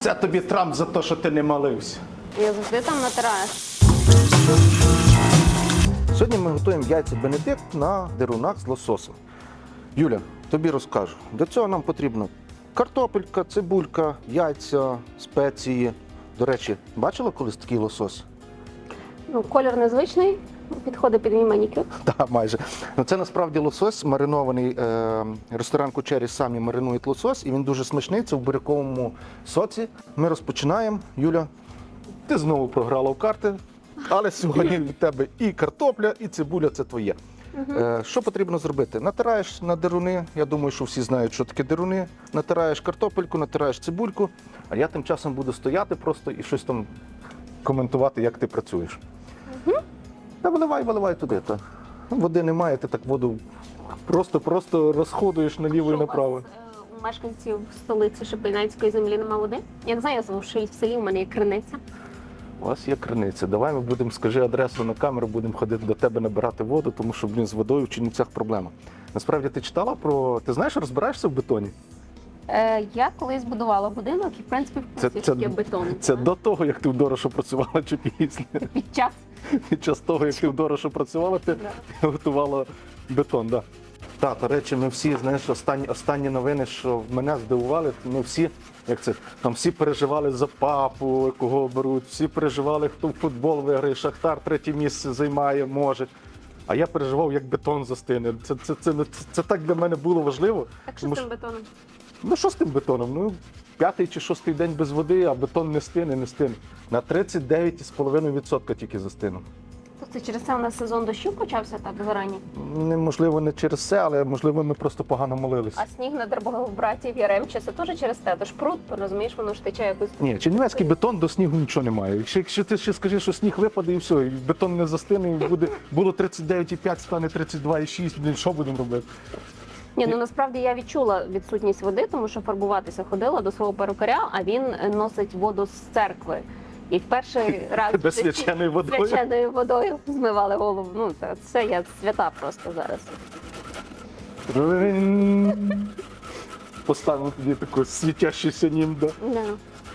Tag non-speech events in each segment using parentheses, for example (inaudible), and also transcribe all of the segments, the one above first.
Це тобі Трамп за те, що ти не молився. Я завжди там натираю. Сьогодні ми готуємо яйця Бенедикт на дерунах з лососем. Юля, тобі розкажу. Для цього нам потрібно картопелька, цибулька, яйця, спеції. До речі, бачила колись такий лосось? Ну, колір незвичний, підходить під мій манікюр. (laughs) Так, майже. Ну, це насправді лосось маринований. Е, ресторан Кучері самі маринують лосось, і він дуже смачний. Це в буряковому соці. Ми розпочинаємо. Юля, ти знову програла в карти, але сьогодні (laughs) від тебе і картопля, і цибуля це твоє. Е, що потрібно зробити? Натираєш на деруни. Я думаю, що всі знають, що таке деруни. Натираєш картопельку, натираєш цибульку, а я тим часом буду стояти просто і щось там коментувати, як ти працюєш. Та виливай, виливай туди. Та. Води немає, ти так воду просто-просто розходуєш наліво і направо. Е, У мешканців столиці Шепинецької землі нема води. Я не знаю, я живу в Шиль- в селі, у мене є криниця. У вас є криниця. Давай ми будемо, скажи адресу на камеру, будемо ходити до тебе набирати воду, тому що блін, з водою в Чернівцях проблема. Насправді ти читала про. Ти знаєш, розбираєшся в бетоні? Е, я колись будувала будинок і, в принципі, в курсі, це- що таке бетон. Це до того, як ти в Дорошо працювала, чи після. Під час. (laughs) Під час того, як ти в Дорошо працювала, ти Да. готувала бетон. Да. Так, до речі, ми всі, знаєш, останні, останні новини, що мене здивували, ми всі, як це, там всі переживали за папу, кого беруть, всі переживали, хто в футбол виграє, Шахтар третє місце займає, може. А я переживав, як бетон застине. Це, це, це, це, це так для мене було важливо. Так що Тому з що- цим бетоном? Ну що з тим бетоном? Ну, п'ятий чи шостий день без води, а бетон не стине, не стине. На 39,5% тільки застинув. Це через це у нас сезон дощу почався так зарані. Неможливо не через це, але можливо ми просто погано молилися. А сніг на дербових братів Яремча це теж через те. Тож пруд, розумієш, воно ж тече якось. Ні, чернівецький бетон до снігу нічого немає. Якщо, якщо ти ще скажеш, що сніг випаде і все, і бетон не застине, і буде було 39,5, стане 32,6, блін, що будемо робити? Ні, ну насправді я відчула відсутність води, тому що фарбуватися ходила до свого перукаря, а він носить воду з церкви. І в перший раз Без свяченою водою. свяченою водою змивали голову. Ну це, це я свята просто зараз. Поставив тобі таку світящуюся німда. Да.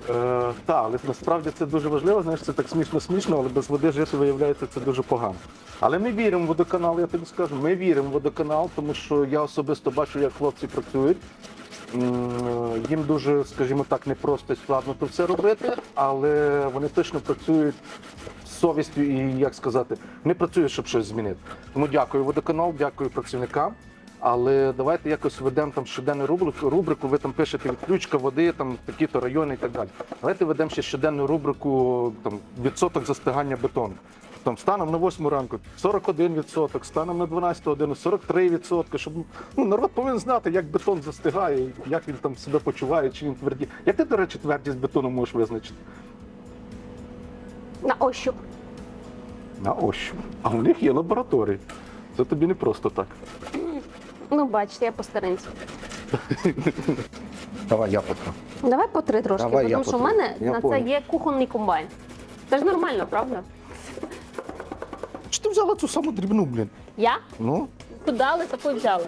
Е, так, але насправді це дуже важливо. Знаєш, це так смішно-смішно, але без води жити виявляється це дуже погано. Але ми віримо в водоканал, я тобі скажу. Ми віримо в водоканал, тому що я особисто бачу, як хлопці працюють. Їм дуже, скажімо так, непросто і складно то все робити, але вони точно працюють з совістю і як сказати, не працюють, щоб щось змінити. Тому дякую водоканал, дякую працівникам. Але давайте якось ведемо там щоденну рубрику, рубрику, ви там пишете відключка води, там такі-то райони і так далі. Давайте ведемо ще щоденну рубрику там, відсоток застигання бетону. Там станом на 8 ранку 41 відсоток, станом на 12 годину 43 відсотки, щоб ну, народ повинен знати, як бетон застигає, як він там себе почуває, чи він тверді. Як ти, до речі, твердість бетону можеш визначити? На ощуп. На ощуп. А у них є лабораторії. Це тобі не просто так. Ну, бачите, я по старинці. (laughs) Давай я потрапу. Давай по три трошки, Давай, я тому що в потру- мене я на понял. це є кухонний комбайн. Це ж нормально, правда? Чи ти взяла цю саму дрібну, блін? Я Ну, але таку й взяла.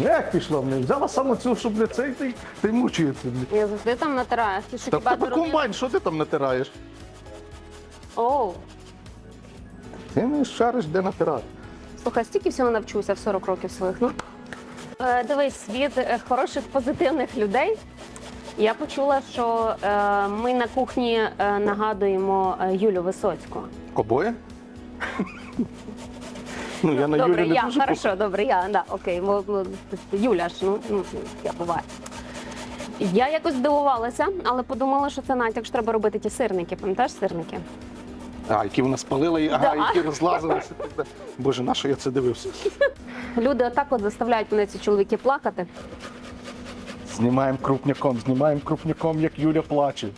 як пішла в неї? Взяла саме цю, щоб не цей ти, ти мучується. блін. Я завжди там натираю. Ти що Та в хіба тебе комбайн, що ти там натираєш? Оу. Ти не шариш, де натирати. Слухай, стільки всього навчуся в 40 років своїх. Ну е, дивись, від е, хороших позитивних людей. Я почула, що е, ми на кухні е, нагадуємо е, Юлю Висоцьку. Обоє? Ну, я на добре, Юлі не я дуже хорошо, добре, я да, окей. мо- мо- Юля ж, ну, ну я буває. Я якось здивувалася, але подумала, що це натяк, що треба робити ті сирники. Пам'ятаєш сирники? А, які вона спалила, і- ага, Да. які розлазилися. Боже, на що я це дивився? Люди отак от заставляють мене ці чоловіки плакати. Знімаємо крупняком, знімаємо крупняком, як Юля плаче.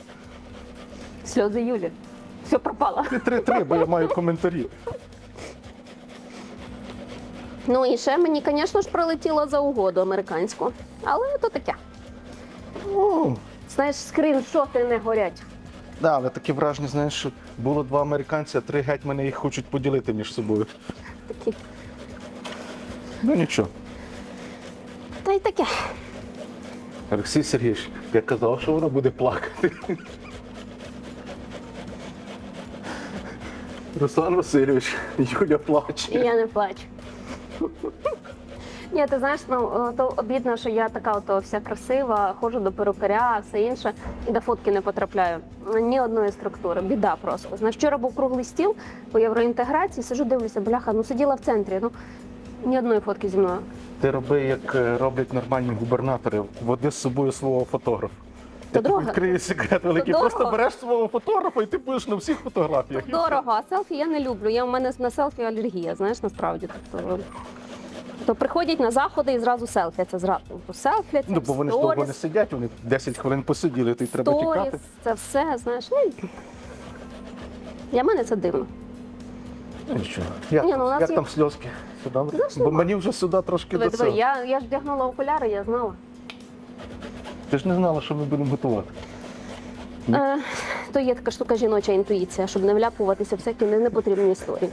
Сльози Юлі. Все пропало. Ти три-три, бо я маю коментарі. Ну і ще мені, звісно ж, прилетіло за угоду американську. Але то таке. О, Знаєш, скріншоти не горять. Да, але таке враження, знаєш, що було два американці, а три гетьмани їх хочуть поділити між собою. Такі. Ну нічого. Та й таке. Олексій Сергійович, я казав, що вона буде плакати. Руслан Васильович, Юля плаче. І я не плачу. Ні, ти знаєш, ну то обідно, що я така ото вся красива, ходжу до перукаря, все інше, і до фотки не потрапляю. Ні одної структури, біда просто. Знаєш, вчора був круглий стіл по євроінтеграції, сиджу, дивлюся, бляха, ну сиділа в центрі. Ну ні одної фотки зі мною. Ти роби, як е, роблять нормальні губернатори, води з собою свого фотографа. То Я тобі дорого. відкрию секрет великий. дорого. Просто береш свого фотографа і ти будеш на всіх фотографіях. Дорого, а селфі я не люблю. Я у мене на селфі алергія, знаєш, насправді. Тобто, то приходять на заходи і зразу селфяться зразу. То Ну, бо вони ж довго не сидять, вони 10 хвилин посиділи, то й треба тікати. це все, знаєш. Ну, для мене це дивно. Ну, Нічого. Як, Ні, ну, у нас як є- там сльозки? Все? Знаєш, Бо нема. мені вже сюди трошки Диви, до диви, цього. я, я ж вдягнула окуляри, я знала. Ти ж не знала, що ми будемо готувати. Е, то є така штука жіноча інтуїція, щоб не вляпуватися в всякі не- непотрібні історії.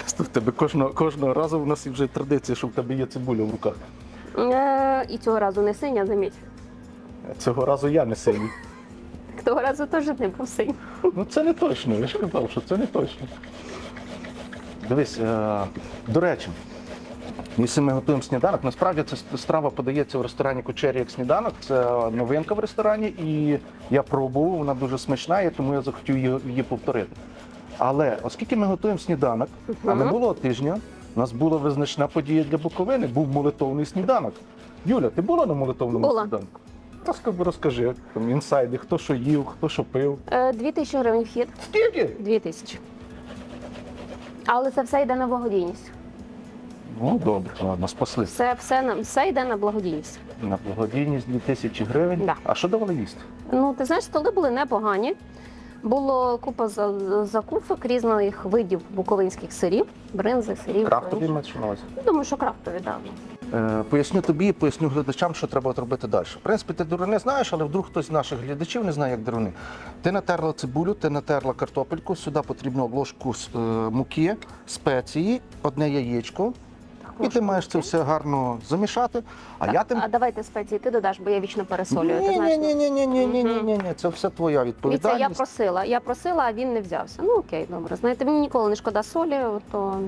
Просто в тебе кожного, кожного разу в нас вже традиція, що в тебе є цибуля в руках. Е, і цього разу не синя, заміть. Цього разу я не сильний. Того разу теж не був синій. Ну це не точно, я ж казав, що це не точно. Дивись, е, до речі, якщо ми готуємо сніданок, насправді ця страва подається в ресторані Кучері як сніданок. Це новинка в ресторані, і я пробував, вона дуже смачна, і тому я захотів її, повторити. Але оскільки ми готуємо сніданок, а минулого тижня у нас була визначна подія для Буковини, був молитовний сніданок. Юля, ти була на молитовному Була. сніданку? Розкажи, розкажи там інсайди, хто що їв, хто що пив. Е, Дві тисячі гривень вхід. Скільки? Дві тисячі. Але це все йде на благодійність. Ну, добре, ладно, спасли. Все, все, на- все йде на благодійність. На благодійність 2000 гривень. Да. А що давали їсти? Ну, ти знаєш, столи були непогані. Було купа за- закусок різних видів буковинських сирів, бринзи, сирів. Крафтові інше. маєш на увазі? Думаю, що крафтові, так. Е, поясню тобі, поясню глядачам, що треба от робити далі. В принципі, ти дурони знаєш, але вдруг хтось з наших глядачів не знає, як дурони. Ти натерла цибулю, ти натерла картопельку, сюди потрібно ложку е, муки, спеції, одне яєчко. І ти маєш це все гарно замішати. А я тим. А давайте спеції ти додаш, бо я вічно пересолюю. ти Ні, знаєш. ні, ні, ні, ні, ні, ні, ні, ні, це все твоя Дивіться, я просила, я просила, а він не взявся. Ну окей, добре. Знаєте, мені ніколи не шкода солі, то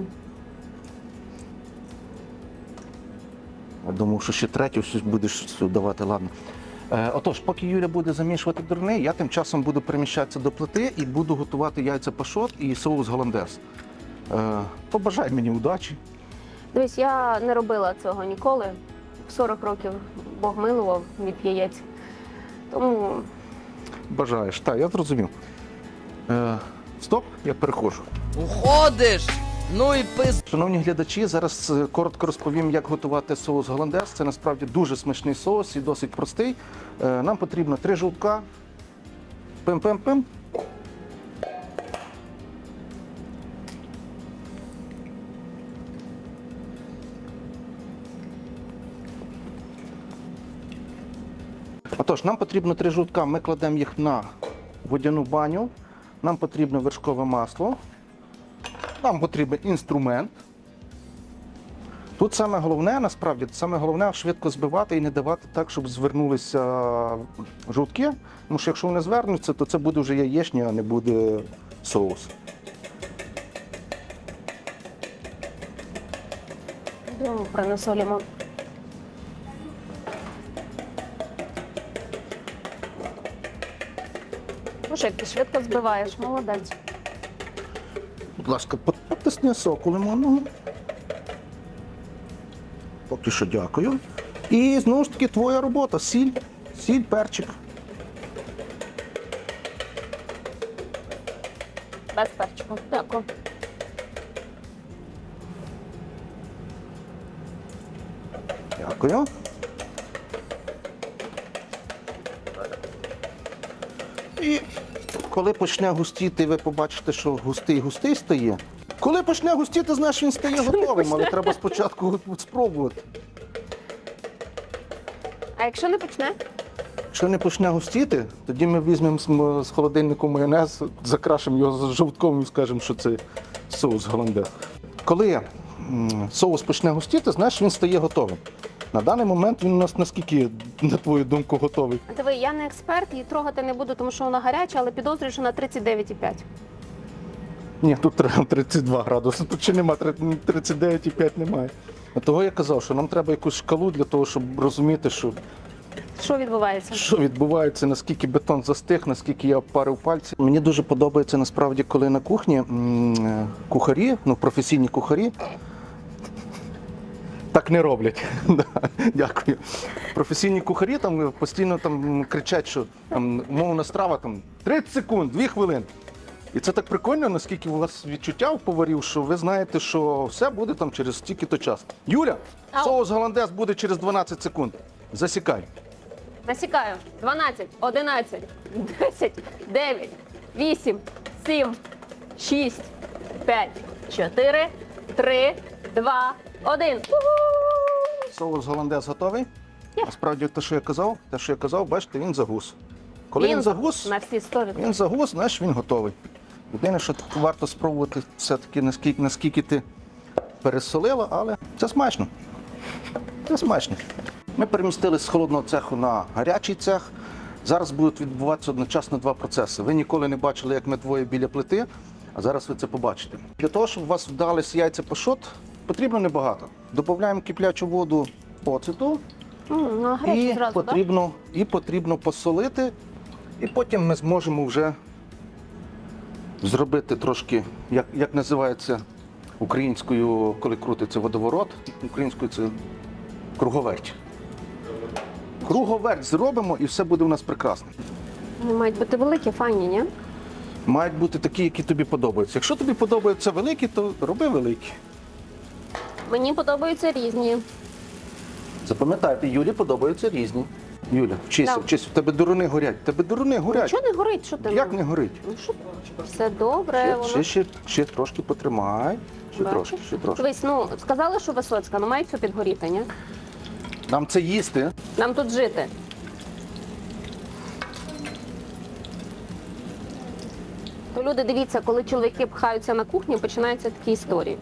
Я думав, що ще третю щось будеш давати, ладно. Е, отож, поки Юля буде замішувати дурни, я тим часом буду переміщатися до плити і буду готувати яйця пашот і соус голландез. Е, побажай мені удачі. Дивись, я не робила цього ніколи. В 40 років Бог милував від яєць. Тому Бажаєш. Так, я зрозумів. Е, стоп, я переходжу. Уходиш! Ну і пиз. Шановні глядачі, зараз е, коротко розповім, як готувати соус голландез. Це насправді дуже смачний соус і досить простий. Е, Нам потрібно три жовтка. Пим-пим-пим. Отож, нам потрібно три жовтка, ми кладемо їх на водяну баню. Нам потрібно вершкове масло. Нам потрібен інструмент. Тут саме головне, насправді, саме головне швидко збивати і не давати так, щоб звернулися жовтки. Тому що якщо вони звернуться, то це буде вже яєчня, а не буде соус. принесолімо. Як ти швидко збиваєш, молодець. Будь ласка, пот- потисни соку лимонного. Поки що дякую. І знову ж таки твоя робота. Сіль, сіль, перчик. Без перчику. Дякую. Дякую. Коли почне густіти, ви побачите, що густий густий стає. Коли почне густіти, знаєш, він стає готовим, але треба спочатку спробувати. А якщо не почне? Якщо не почне густіти, тоді ми візьмемо з холодильнику майонез, закрашимо його з жовтком і скажемо, що це соус голландез. Коли соус почне густіти, знаєш, він стає готовим. На даний момент він у нас наскільки, на твою думку, готовий? Диви, я не експерт, її трогати не буду, тому що вона гаряча, але підозрюю, що на 39,5. Ні, тут треба (laughs) 32 градуси, тут ще нема 39,5 немає. А того я казав, що нам треба якусь шкалу для того, щоб розуміти, що, Що відбувається? що відбувається, наскільки бетон застиг, наскільки я обпарив пальці. Мені дуже подобається насправді, коли на кухні е, кухарі, ну професійні кухарі. Так не роблять. (laughs) Да, Дякую. Професійні кухарі там постійно там кричать, що там умовна страва там 30 секунд, 2 хвилини. І це так прикольно, наскільки у вас відчуття у поварів, що ви знаєте, що все буде там через стільки-то час. Юля, Ау. соус голландез буде через 12 секунд. Засікай. Насікаю. 12, 11, 10, 9, 8, 7, 6, 5, 4, 3, 2, 1. Соус голландез готовий. Є. А справді те, що я казав, те, що я казав, бачите, він загус. Коли він, загус, на всі 100 він загус, знаєш, він готовий. Єдине, що варто спробувати все-таки, наскільки, наскільки ти пересолила, але це смачно. Це смачно. Ми перемістилися з холодного цеху на гарячий цех. Зараз будуть відбуватися одночасно два процеси. Ви ніколи не бачили, як ми двоє біля плити, а зараз ви це побачите. Для того, щоб у вас вдались яйця пашот, потрібно небагато. Додаємо киплячу воду оцету Ну, і зразу, потрібно, і потрібно посолити, і потім ми зможемо вже зробити трошки, як, як називається українською, коли крутиться водоворот, українською це круговерть. Круговерть зробимо і все буде у нас прекрасно. Вони мають бути великі, файні, ні? Мають бути такі, які тобі подобаються. Якщо тобі подобаються великі, то роби великі. Мені подобаються різні. Запам'ятайте, Юлі подобаються різні. Юля, вчися, Да. вчися, в тебе дуруни горять. В тебе дуруни горять. Чого не горить? Що ти? Як не горить? Ну, що? Все добре. Ще, воно... ще, ще, ще трошки потримай. Ще Бачиш? трошки, ще трошки. Дивись, ну сказали, що Висоцька, ну має все підгоріти, ні? Нам це їсти. Нам тут жити. То люди, дивіться, коли чоловіки пхаються на кухню, починаються такі історії.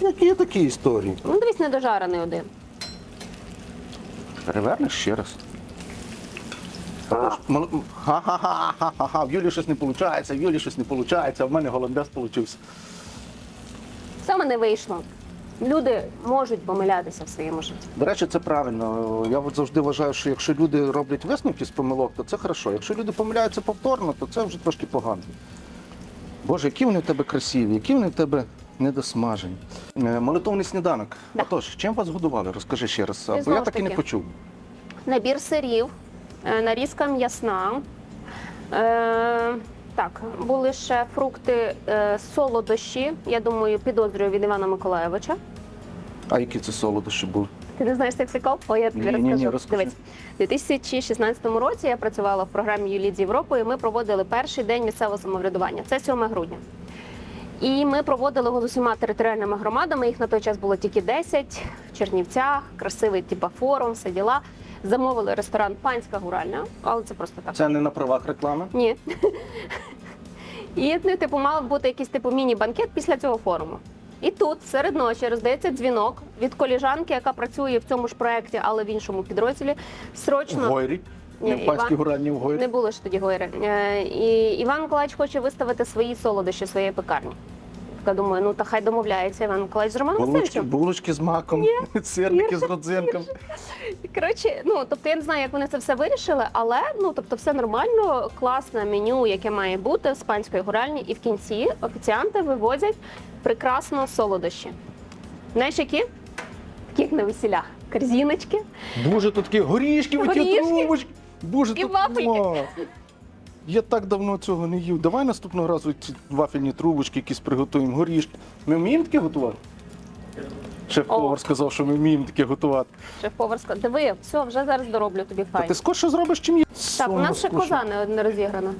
Які такі історії? Ну, дивись, недожарений один. Перевернеш ще раз. Мол- Ха-ха-ха-ха-ха. В Юлі щось не виходить, в Юлі щось не виходить, а в мене вийшов. Це в мене вийшло. Люди можуть помилятися в своєму житті. До речі, це правильно. Я от завжди вважаю, що якщо люди роблять висновки з помилок, то це хорошо. Якщо люди помиляються повторно, то це вже трошки погано. Боже, які вони в тебе красиві, які вони в тебе недосмажені. Е, Молитовний сніданок. Да. Отож, чим вас годували? Розкажи ще раз. Бо знову я ж так і не таки. почув. Набір сирів, е, нарізка м'ясна. Е, так, були ще фрукти, е, солодощі. Я думаю, підозрюю від Івана Миколаєвича. А які це солодощі були? Ти не знаєш цих сиков? О, я тобі Ні, ні, ні, розкажу. розкажи. Дивись, у 2016 році я працювала в програмі Юлії з Європи, і ми проводили перший день місцевого самоврядування. Це 7 грудня. І ми проводили його з усіма територіальними громадами. Їх на той час було тільки 10 в Чернівцях, красивий типа форум, все діла. Замовили ресторан Панська гуральня, але це просто так. Це не на правах реклами. Ні. (laughs) І ну, типу, мав бути якийсь типу міні-банкет після цього форуму. І тут серед ночі роздається дзвінок від коліжанки, яка працює в цьому ж проєкті, але в іншому підрозділі. В Срочно Гойрі. Ні, Не в панській Іван- гуранні в Гойрі. не було ж тоді гойри. Е, І Іван Миколаївич хоче виставити свої солодощі своєї пекарні. Така думаю, ну та хай домовляється Іван Миколаївич з Романом Булочки, Васильовичем. булочки з маком, сирники (laughs) з родзинками. Коротше, ну тобто я не знаю, як вони це все вирішили, але ну тобто все нормально, класне меню, яке має бути з панської гуральні, і в кінці офіціанти вивозять прекрасно солодощі. Знаєш, які? Такі як на весілях. Корзіночки. Боже, тут такі горішки, оті Горішки. трубочки. Боже, І тут вафельки. Ва. Я так давно цього не їв. Давай наступного разу ці вафельні трубочки якісь приготуємо, горішки. Ми вміємо таке готувати? Шеф-повар сказав, що ми вміємо таке готувати. Шеф-повар сказав, диви, все, вже зараз дороблю тобі А файн. ти скорше зробиш, чим я. Так, у нас ще коза не, не розіграна.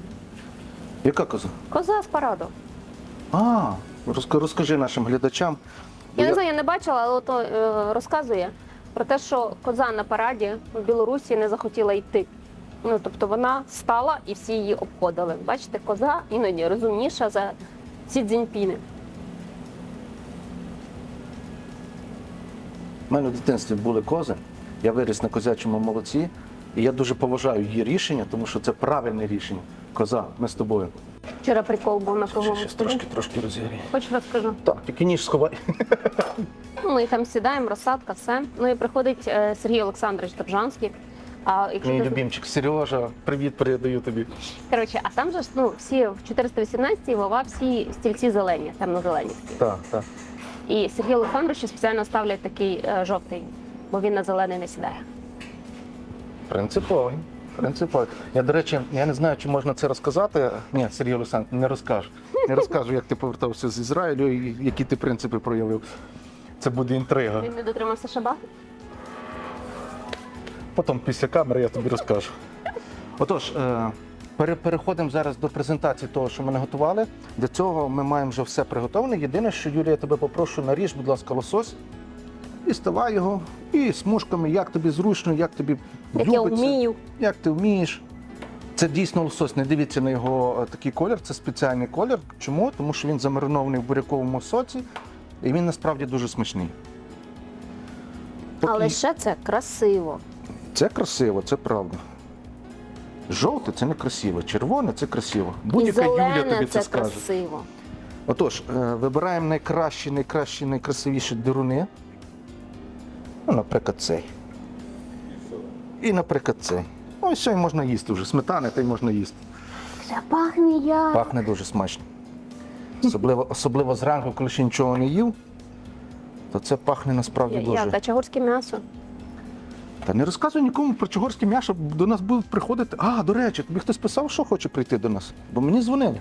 Яка коза? Коза з параду. А, розка- розкажи нашим глядачам. Бо Я не знаю, я не бачила, але ото е, розказує про те, що коза на параді в Білорусі не захотіла йти. Ну тобто вона стала і всі її обходили. Бачите, коза іноді розумніша за ці дзіньпіни. У мене в дитинстві були кози, я виріс на козячому молоці, і я дуже поважаю її рішення, тому що це правильне рішення. Коза, ми з тобою. Вчора прикол був на Ще трошки, трошки розігрію. Хочеш розкажу? Так, тільки ніж сховай. Ну, ми там сідаємо, розсадка, все. Ну і приходить е, Сергій Олександрович Торжанський. А якщо Мій ти- любимчик Сережа, привіт передаю тобі. Коротше, а там же ж ну всі в 418-й вова всі стільці зелені, темно-зелені. такі. Так, так. І Сергій Олександрович спеціально ставлять такий е, жовтий, бо він на зелений не сідає. Принциповий. Принциповий. Я, до речі, я не знаю, чи можна це розказати. Ні, Сергій Олександрович, не розкажу. Не розкажу, як ти повертався з Ізраїлю і які ти принципи проявив. Це буде інтрига. Він не дотримався шабату. Потім після камери я тобі розкажу. Отож, е, пере- переходимо зараз до презентації того, що ми наготували. Для цього ми маємо вже все приготовлене. Єдине, що Юлія, я тебе попрошу, наріж, будь ласка, лосось. І ставай його, і смужками, як тобі зручно, як тобі Як я вмію. як ти вмієш. Це дійсно лосось. Не дивіться на його е, такий колір, це спеціальний колір. Чому? Тому що він замаринований в буряковому соці, і він насправді дуже смачний. Поки- Але ще це красиво. Це красиво, це правда. Жовте це не красиво, червоне це красиво. Будь-яка Юля тобі це, це скаже. красиво. Отож, е, вибираємо найкращі, найкращі, найкрасивіші дируни. Ну, наприклад, цей. І, наприклад, цей. Ось цей можна їсти вже. Сметани, та й можна їсти. Це пахне як. Пахне дуже смачно. Особливо, особливо зранку, коли ще нічого не їв, то це пахне насправді Як дуже. качагурське м'ясо. Та не розказуй нікому про чогорське м'ясо, до нас будуть приходити. А, до речі, тобі хтось писав, що хоче прийти до нас? Бо мені дзвонили.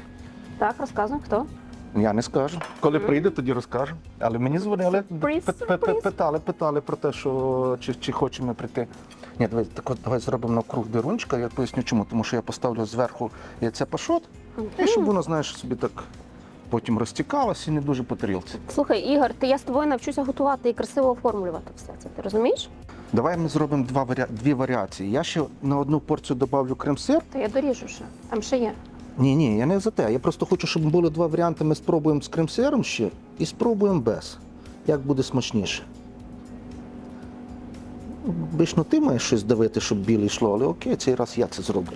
Так, розказуй, хто? Я не скажу. Коли прийде, тоді розкажу. Але мені дзвонили, Сюрприз, пи- пи- пи- сюрприз. питали, питали про те, що чи, чи хочемо прийти. Ні, давай, так от, давай зробимо навкруг дирунчика, я поясню чому. Тому що я поставлю зверху яйце пашот, і щоб воно, знаєш, собі так потім розтікалось і не дуже по тарілці. Слухай, Ігор, ти я з тобою навчуся готувати і красиво оформлювати все це. Ти розумієш? Давай ми зробимо два варіа... дві варіації. Я ще на одну порцію додавлю крем-сир. То я доріжу ще. Там ще є. Ні, ні, я не за те. Я просто хочу, щоб були два варіанти. Ми спробуємо з крем-сиром ще і спробуємо без. Як буде смачніше. Обично ти маєш щось давити, щоб біле йшло, але окей, цей раз я це зроблю.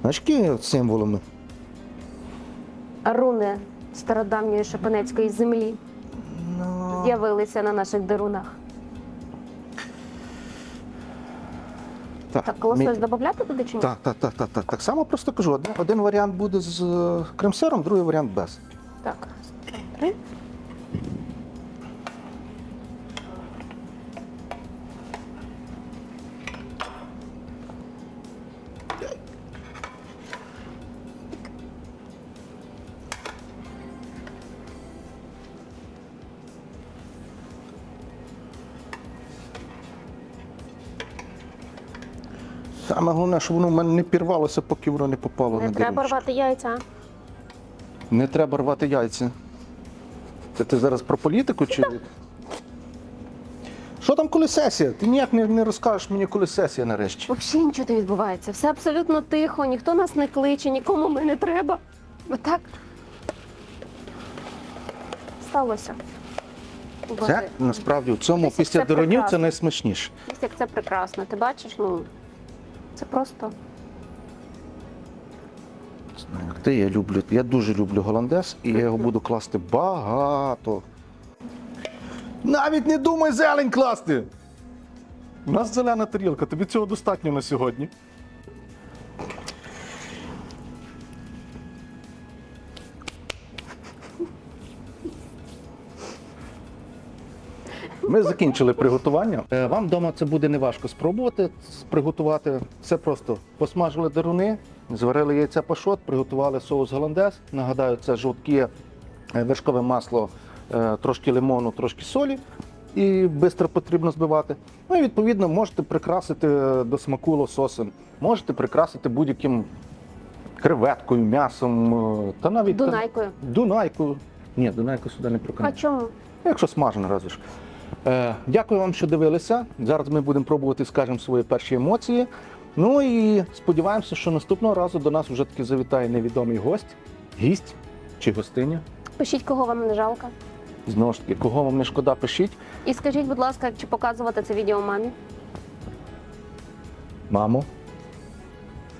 Знаєш, які символами? Руни стародавньої шапанецької землі Ну, з'явилися на наших дерунах. Так, лосось мі- додати туди чи ні? Так, так, так, так, так. Так само просто кажу. Один, один варіант буде з крем-сиром, другий варіант без. Так. Три. Саме головне, щоб воно в мене не пірвалося, поки воно не попало Не на треба рвати яйця. Не треба рвати яйця. Це ти зараз про політику чи. Що там коли сесія? Ти ніяк не, не розкажеш мені, коли сесія нарешті. Взагалі нічого не відбувається. Все абсолютно тихо, ніхто нас не кличе, нікому ми не треба. Отак. Сталося. Це насправді в цьому Десь як після це це прекрасно. найсмачніше. як це прекрасно. Ти бачиш, ну це просто. Ти, я люблю. Я дуже люблю голландез, і я його буду класти багато. Навіть не думай зелень класти! У нас зелена тарілка, тобі цього достатньо на сьогодні. Ми закінчили приготування. Е, Вам вдома це буде неважко спробувати приготувати. Все просто посмажили деруни, зварили яйця пашот, приготували соус голландез. Нагадаю, це жовтке е, вершкове масло, е, трошки лимону, трошки солі. І швидко потрібно збивати. Ну і відповідно можете прикрасити до смаку лососем, можете прикрасити будь-яким креветкою, м'ясом та навіть Дунайкою. Дунайкою. Ні, Дунайку сюди не А чому? Якщо смажено, разве ж. Е, дякую вам, що дивилися. Зараз ми будемо пробувати, скажемо, свої перші емоції. Ну і сподіваємося, що наступного разу до нас вже таки завітає невідомий гость, гість чи гостиня. Пишіть, кого вам не жалко. Знову ж таки, кого вам не шкода, пишіть. І скажіть, будь ласка, чи показувати це відео мамі? Мамо,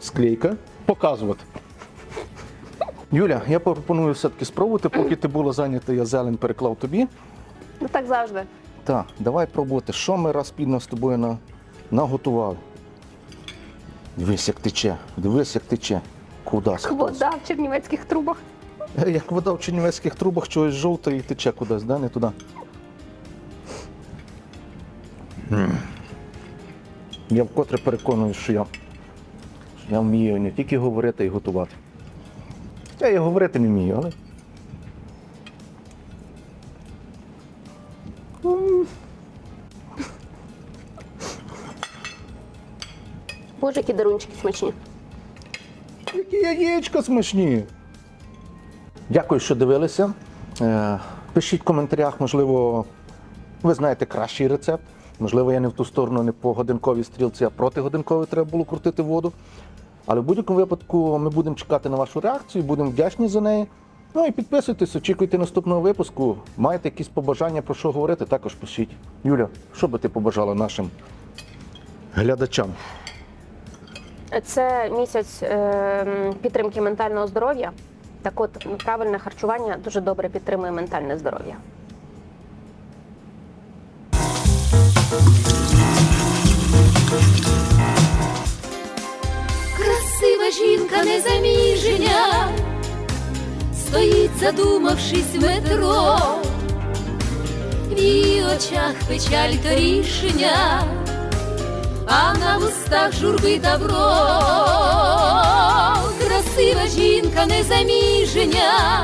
склейка, показувати. Юля, я пропоную все-таки спробувати, поки ти була зайнята, я зелень переклав тобі. Ну так завжди. Так, давай пробувати. Що ми раз спільно з тобою на... наготували? Дивись, як тече, дивись, як тече. Куди скотись? Вода в чернівецьких трубах. Е, Як вода в чернівецьких трубах чогось жовте і тече кудись, да? не туди. Я вкотре переконую, що я, що я вмію не тільки говорити, й готувати. Я і говорити не вмію, але. Боже, які дарунчики смачні. Які яєчка смачні. Дякую, що дивилися. Е, Пишіть в коментарях, можливо, ви знаєте кращий рецепт. Можливо, я не в ту сторону, не по годинковій стрілці, а проти годинкової треба було крутити воду. Але в будь-якому випадку ми будемо чекати на вашу реакцію, будемо вдячні за неї. Ну і підписуйтесь, очікуйте наступного випуску. Маєте якісь побажання про що говорити, також пишіть. Юля, що би ти побажала нашим глядачам? Це місяць е, підтримки ментального здоров'я. Так от, правильне харчування дуже добре підтримує ментальне здоров'я. Красива жінка незаміжня, стоїть, задумавшись в метро, в її очах печаль та рішення, а на вустах журби добро. Красива жінка незаміжня,